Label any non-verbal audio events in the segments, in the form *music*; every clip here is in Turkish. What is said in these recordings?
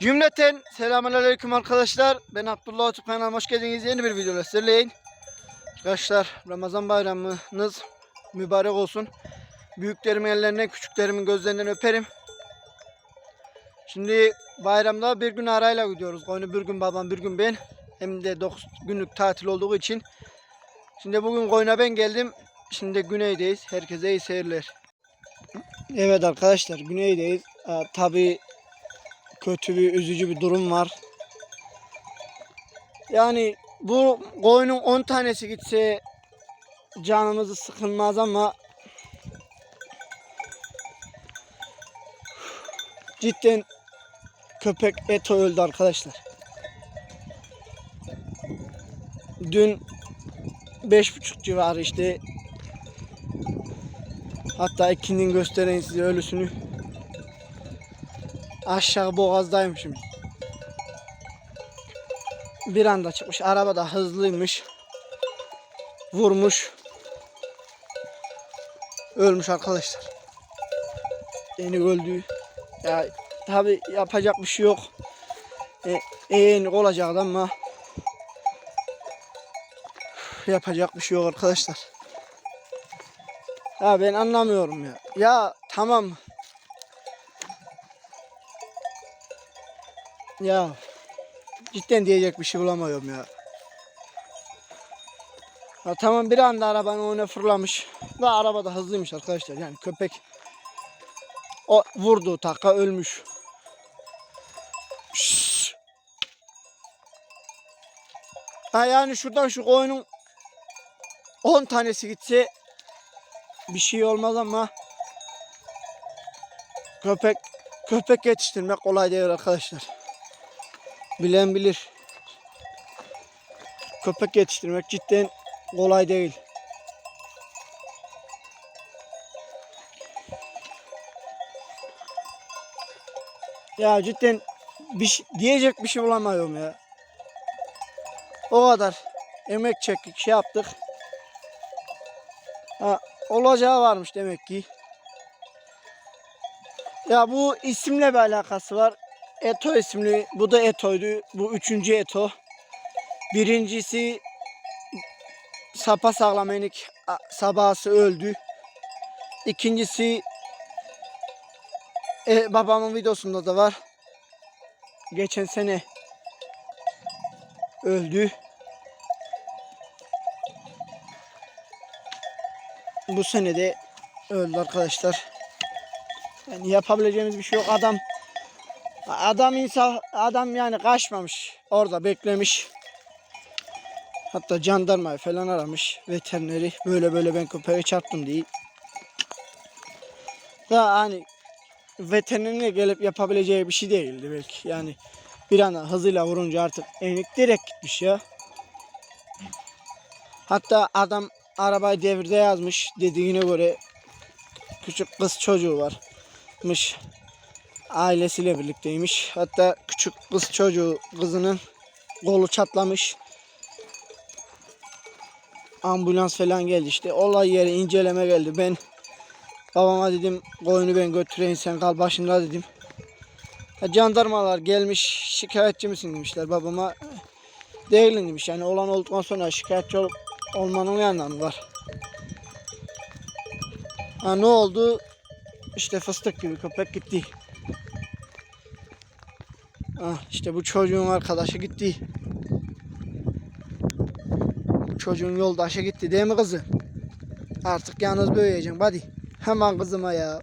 Cümleten selamünaleyküm arkadaşlar. Ben Abdullah Otup kanalıma hoş geldiniz. Yeni bir videoyla sizlerleyim. Arkadaşlar Ramazan bayramınız mübarek olsun. Büyüklerimin ellerinden, küçüklerimin gözlerinden öperim. Şimdi bayramda bir gün arayla gidiyoruz. Koyunu bir gün babam, bir gün ben. Hem de 9 günlük tatil olduğu için. Şimdi bugün koyuna ben geldim. Şimdi güneydeyiz. Herkese iyi seyirler. Evet arkadaşlar güneydeyiz. Tabii kötü bir üzücü bir durum var. Yani bu koyunun 10 tanesi gitse canımızı sıkılmaz ama cidden köpek Eto öldü arkadaşlar. Dün beş buçuk civarı işte hatta ikinin göstereyim size ölüsünü aşağı boğazdaymışım. Bir anda çıkmış. Araba da hızlıymış. Vurmuş. Ölmüş arkadaşlar. Yeni öldü. Ya tabi yapacak bir şey yok. E, eğenik olacaktı ama yapacak bir şey yok arkadaşlar. Ya ben anlamıyorum ya. Ya tamam Ya cidden diyecek bir şey bulamıyorum ya. Ya tamam bir anda arabanın önüne fırlamış. Ve araba da hızlıymış arkadaşlar. Yani köpek o vurdu taka ölmüş. Şşş. Ha yani şuradan şu koyunun 10 tanesi gitse bir şey olmaz ama köpek köpek yetiştirmek kolay değil arkadaşlar. Bilen bilir. Köpek yetiştirmek cidden kolay değil. Ya cidden bir şey- diyecek bir şey bulamıyorum ya. O kadar emek çektik, şey yaptık. Ha, olacağı varmış demek ki. Ya bu isimle bir alakası var. Eto isimli. Bu da Eto'ydu. Bu üçüncü Eto. Birincisi sapa sağlam enik öldü. İkincisi e, babamın videosunda da var. Geçen sene öldü. Bu sene de öldü arkadaşlar. Yani yapabileceğimiz bir şey yok. Adam Adam insan adam yani kaçmamış. Orada beklemiş. Hatta jandarmayı falan aramış veterineri. Böyle böyle ben köpeğe çarptım diye. Da hani veterinerine gelip yapabileceği bir şey değildi belki. Yani bir anda hızıyla vurunca artık enik direkt gitmiş ya. Hatta adam arabayı devirde yazmış dediğine göre küçük kız çocuğu varmış ailesiyle birlikteymiş. Hatta küçük kız çocuğu kızının kolu çatlamış. Ambulans falan geldi işte. Olay yeri inceleme geldi. Ben babama dedim koyunu ben götüreyim sen kal başında dedim. Ha, jandarmalar gelmiş şikayetçi misin demişler babama. Değilim demiş. Yani olan olduktan sonra şikayetçi ol- olmanın ne anlamı var? Ha, ne oldu? İşte fıstık gibi köpek gitti. Ah işte bu çocuğun arkadaşı gitti. Bu çocuğun yoldaşı gitti değil mi kızı? Artık yalnız büyüyeceksin hadi. Hemen kızıma ya.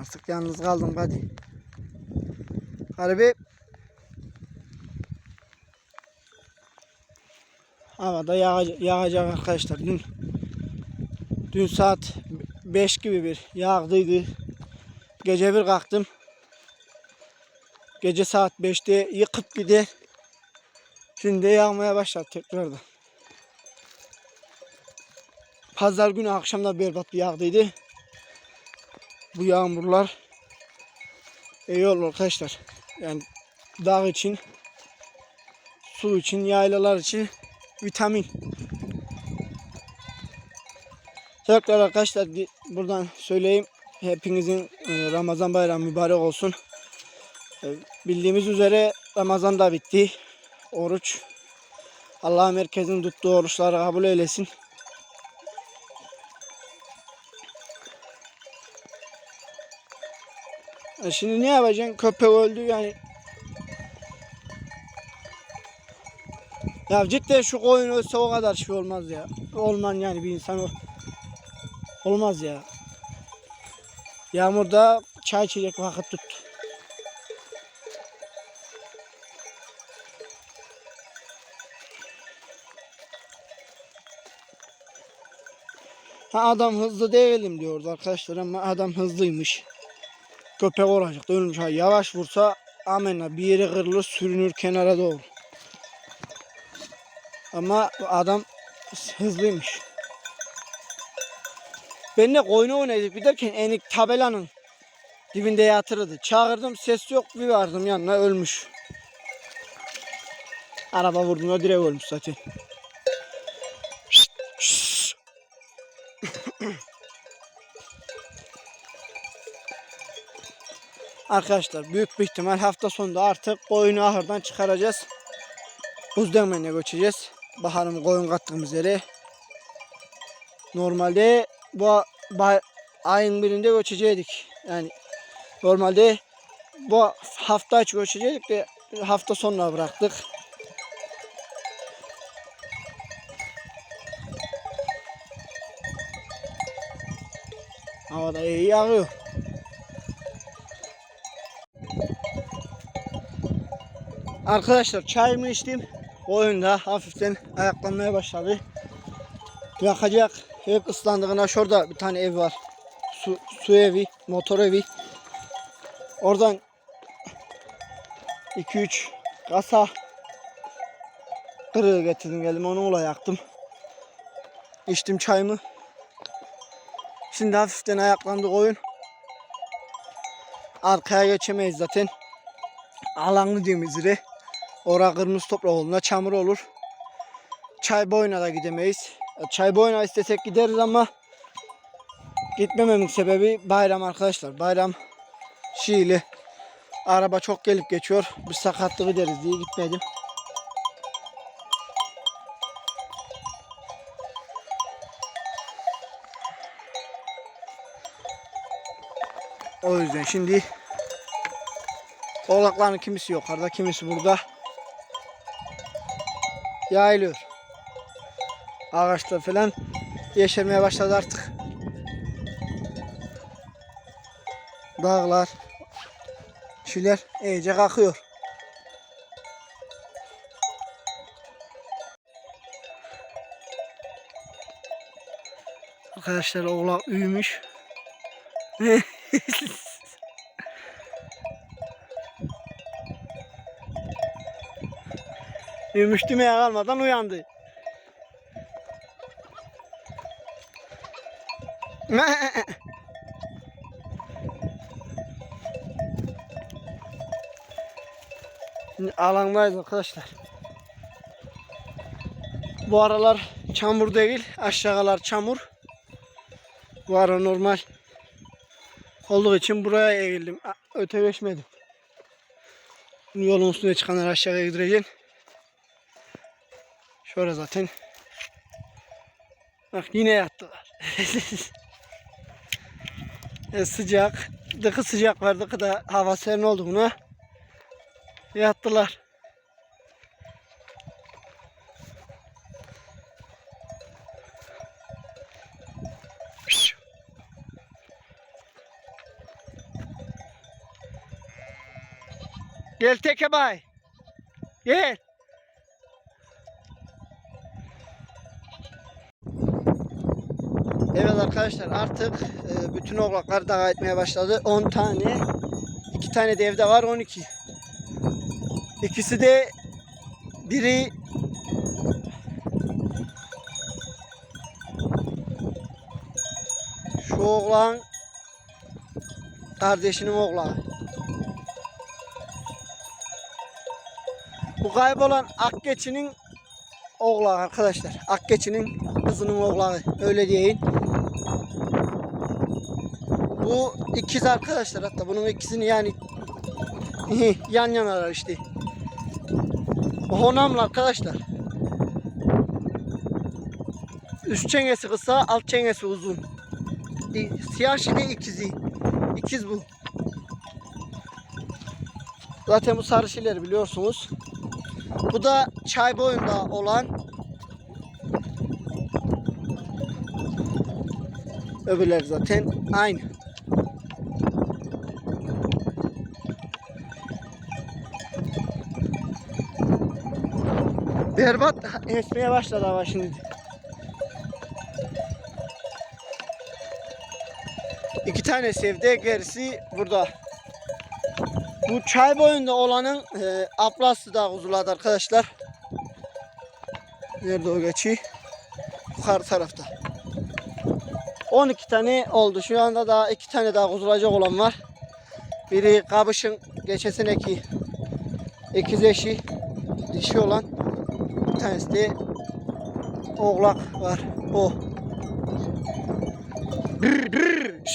Artık yalnız kaldım hadi. Harbi. Havada yağacak, yağacak arkadaşlar. Dün, dün saat 5 gibi bir yağdıydı. Gece bir kalktım. Gece saat 5'te yıkıp gider. Şimdi yağmaya başladı tekrardan. Pazar günü akşamda berbat bir yağdıydı. Bu yağmurlar iyi olur arkadaşlar. Yani dağ için, su için, yaylalar için vitamin. Tekrar arkadaşlar buradan söyleyeyim. Hepinizin e, Ramazan bayramı mübarek olsun. E, Bildiğimiz üzere Ramazan da bitti. Oruç. Allah herkesin tuttuğu oruçları kabul eylesin. E şimdi ne yapacaksın? Köpek öldü yani. Ya cidden şu koyun ölse o kadar şey olmaz ya. Olman yani bir insan. Olmaz ya. Yağmurda çay içecek vakit tuttu. Ha adam hızlı değilim diyordu arkadaşlar ama adam hızlıymış. Köpek olacak ölmüş. Ha, yavaş vursa amenna bir yere kırılır sürünür kenara doğru. Ama adam hızlıymış. Ben de koyunu oynadık bir derken enik tabelanın dibinde yatırdı. Çağırdım ses yok bir vardım yanına ölmüş. Araba vurduğunda direkt ölmüş zaten. Arkadaşlar büyük bir ihtimal hafta sonunda artık koyunu ahırdan çıkaracağız. Buzdemen'e göçeceğiz. Baharım koyun kattığımız yere. Normalde bu ayın birinde göçecektik. Yani normalde bu hafta içi göçecektik de hafta sonuna bıraktık. Havada iyi yağıyor. Arkadaşlar çayımı içtim. Oyunda hafiften ayaklanmaya başladı. Yakacak. Hep ıslandığına şurada bir tane ev var. Su, su evi, motor evi. Oradan 2-3 kasa kırığı getirdim geldim onunla yaktım. İçtim çayımı. Şimdi hafiften ayaklandı oyun. Arkaya geçemeyiz zaten. Alanlı yere. Ora kırmızı toprak olduğunda çamur olur. Çay boyuna da gidemeyiz. Çay boyuna istesek gideriz ama gitmememin sebebi bayram arkadaşlar. Bayram Şiili. Araba çok gelip geçiyor. Bir sakatlık gideriz diye gitmedim. O yüzden şimdi oğlakların kimisi yukarıda kimisi burada. Yayılıyor. Ağaçlar falan yeşermeye başladı artık. Dağlar, şeyler iyice kalkıyor. Arkadaşlar oğlak büyümüş. *laughs* Büyümüş demeye kalmadan uyandı. *laughs* Alandayız arkadaşlar. Bu aralar çamur değil, aşağılar çamur. Bu ara normal olduğu için buraya eğildim. A- Öte geçmedim. Şimdi yolun üstüne çıkanlar aşağıya gideceğim. Şöyle zaten. Bak yine yattılar. *laughs* e, sıcak. Dıkı sıcak var. Dıkı da hava serin olduğuna yattılar. Gel teke bay. Gel. Evet arkadaşlar artık e, bütün oğlaklar dağa etmeye başladı. 10 tane. 2 tane de evde var 12. İkisi de biri şu oğlan kardeşinin oğlağı. Bu kaybolan Akgeç'inin oğlağı arkadaşlar. Akgeç'inin kızının oğlağı. Öyle diyeyim. Bu ikiz arkadaşlar hatta bunun ikisini yani *laughs* Yan yanalar işte. Honamlı arkadaşlar. Üst çengesi kısa, alt çengesi uzun. E, Siyah şili ikizi. İkiz bu. Zaten bu sarı şileri biliyorsunuz. Bu da çay boyunda olan Öbürler zaten aynı. Berbat esmeye başladı ama şimdi. İki tane sevde gerisi burada. Bu çay boyunda olanın e, aplası da kuzuladı arkadaşlar. Nerede o geçi? Yukarı tarafta. 12 tane oldu. Şu anda daha iki tane daha kuzulacak olan var. Biri kabışın geçen seneki ikiz eşi dişi olan. Tanesi de oğlak var. O. Brr, brr.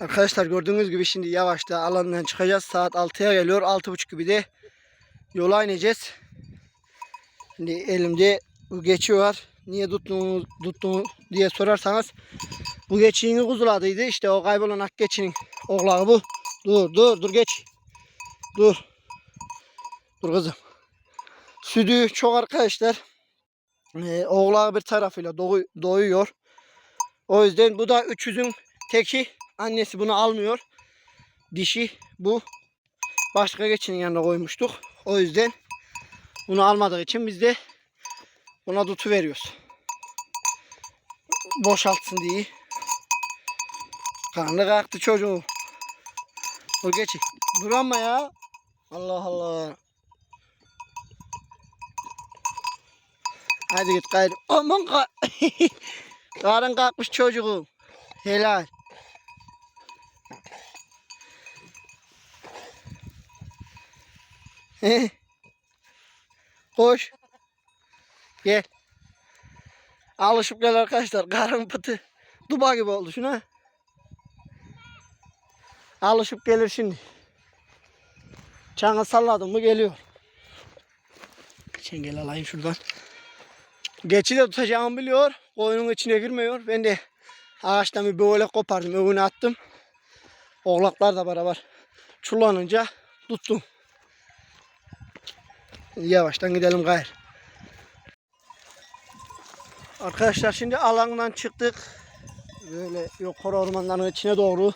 Arkadaşlar gördüğünüz gibi şimdi yavaşta alandan çıkacağız. Saat 6'ya geliyor. 6.30 gibi de yola ineceğiz. Şimdi elimde bu geçi var. Niye tuttuğunu, tuttuğunu diye sorarsanız bu geçiğini kuzuladıydı. İşte o kaybolan ak geçinin oğlağı bu. Dur dur dur geç. Dur. Dur kızım. Südü çok arkadaşlar. Ee, oğlağı bir tarafıyla doğu- doğuyor. O yüzden bu da 300'ün teki. Annesi bunu almıyor. Dişi bu. Başka geçinin yanına koymuştuk. O yüzden bunu almadığı için biz de buna tutu veriyoruz. Boşaltsın diye. Karnı kalktı çocuğu. Dur geçi. Dur ama ya. Allah Allah. Hadi git gayrı. Aman ka *laughs* Karın kalkmış çocuğum. Helal. He. Koş. Gel. Alışıp gel arkadaşlar. Karın pıtı. Duba gibi oldu şuna. Alışıp gelir şimdi. Çanı salladım mı geliyor. Çengel alayım şuradan. Geçi de tutacağımı biliyor. Koyunun içine girmiyor. Ben de ağaçtan bir böyle kopardım. Öbürüne attım. Oğlaklar da beraber çullanınca tuttum. Yavaştan gidelim gayrı. Arkadaşlar şimdi alandan çıktık. Böyle yukarı ormanların içine doğru.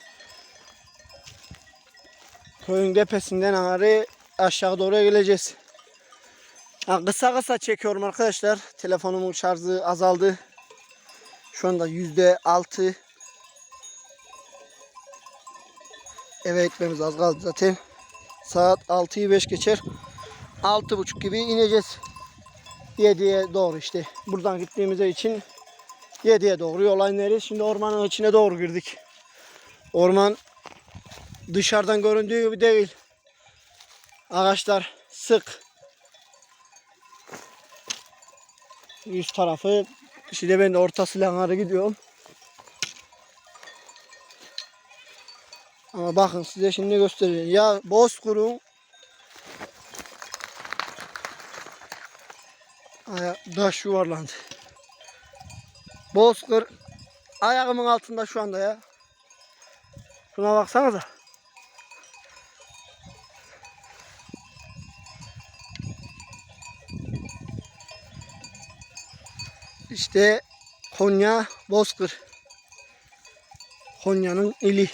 Köyün tepesinden ağrı aşağı doğru geleceğiz. Ha, kısa kısa çekiyorum arkadaşlar. Telefonumun şarjı azaldı. Şu anda yüzde altı. Eve gitmemiz az kaldı zaten. Saat 6'yı 5 geçer. Altı buçuk gibi ineceğiz. 7'ye doğru işte. Buradan gittiğimiz için 7'ye doğru yola ineriz. Şimdi ormanın içine doğru girdik. Orman dışarıdan göründüğü gibi değil. Ağaçlar sık. Yüz tarafı. Şimdi ben de ortasıyla ağrı gidiyorum. Ama bakın size şimdi göstereyim. Ya Bozkır'ın Aya taş yuvarlandı. Bozkır ayağımın altında şu anda ya. Şuna baksanıza. İşte Konya Bozkır. Konya'nın ili.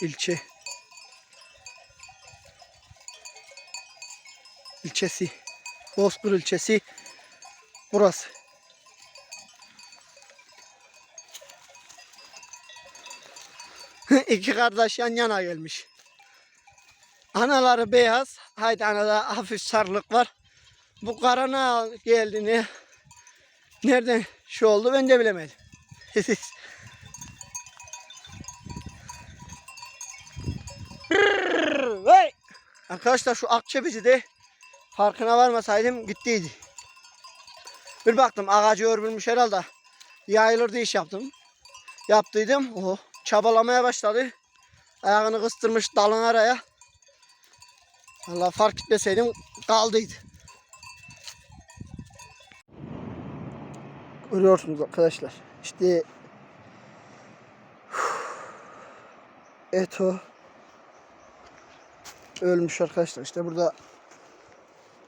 ilçe. ilçesi. Bozkır ilçesi burası. *laughs* İki kardeş yan yana gelmiş. Anaları beyaz. Haydi anada hafif sarılık var. Bu karana geldi ne? Nereden şu oldu ben de bilemedim. *laughs* Vay! Arkadaşlar şu akçebici de farkına varmasaydım gittiydi. Bir baktım ağacı örülmüş herhalde. Yayılır iş yaptım. Yaptıydım. O çabalamaya başladı. Ayağını kıstırmış dalın araya. Allah fark etmeseydim kaldıydı. Görüyorsunuz arkadaşlar. İşte *sighs* Eto ölmüş arkadaşlar. İşte burada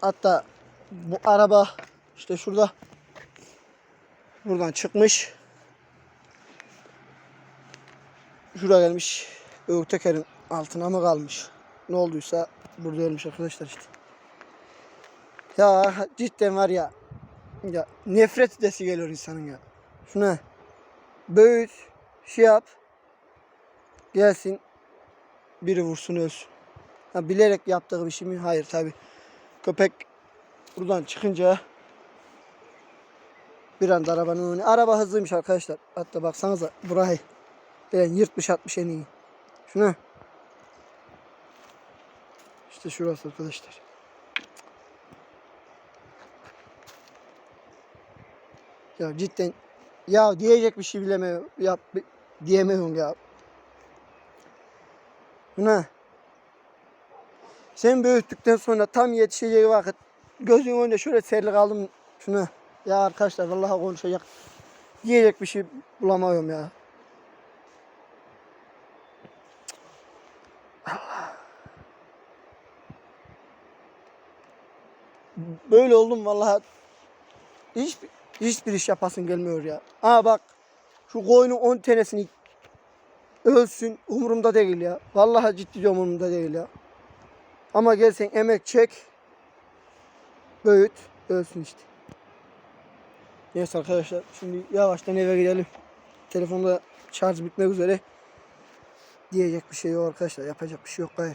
hatta bu araba işte şurada buradan çıkmış. Şuraya gelmiş. Öbür tekerin altına mı kalmış? Ne olduysa burada ölmüş arkadaşlar işte. Ya cidden var ya. Ya nefret edesi geliyor insanın ya. Şuna büyüt, şey yap. Gelsin biri vursun ölsün. Ha, bilerek yaptığı bir şey mi? Hayır tabi. Köpek buradan çıkınca bir anda arabanın önüne. Araba hızlıymış arkadaşlar. Hatta baksanıza burayı. Yani yırtmış atmış en iyi. Şuna. İşte şurası arkadaşlar. Ya cidden ya diyecek bir şey bilemiyorum. Ya diyemiyorum ya. Buna sen büyüttükten sonra tam yetişeceği vakit gözün önünde şöyle serili kaldım şuna. Ya arkadaşlar vallahi konuşacak diyecek bir şey bulamıyorum ya. Böyle oldum vallahi hiç hiçbir iş yapasın gelmiyor ya. Aa bak şu koyunun 10 tanesini ölsün umurumda değil ya. Vallahi ciddi umurumda değil ya. Ama gelsen emek çek büyüt ölsün işte. Neyse arkadaşlar şimdi yavaştan eve gidelim. Telefonda şarj bitmek üzere. Diyecek bir şey yok arkadaşlar. Yapacak bir şey yok gayrı.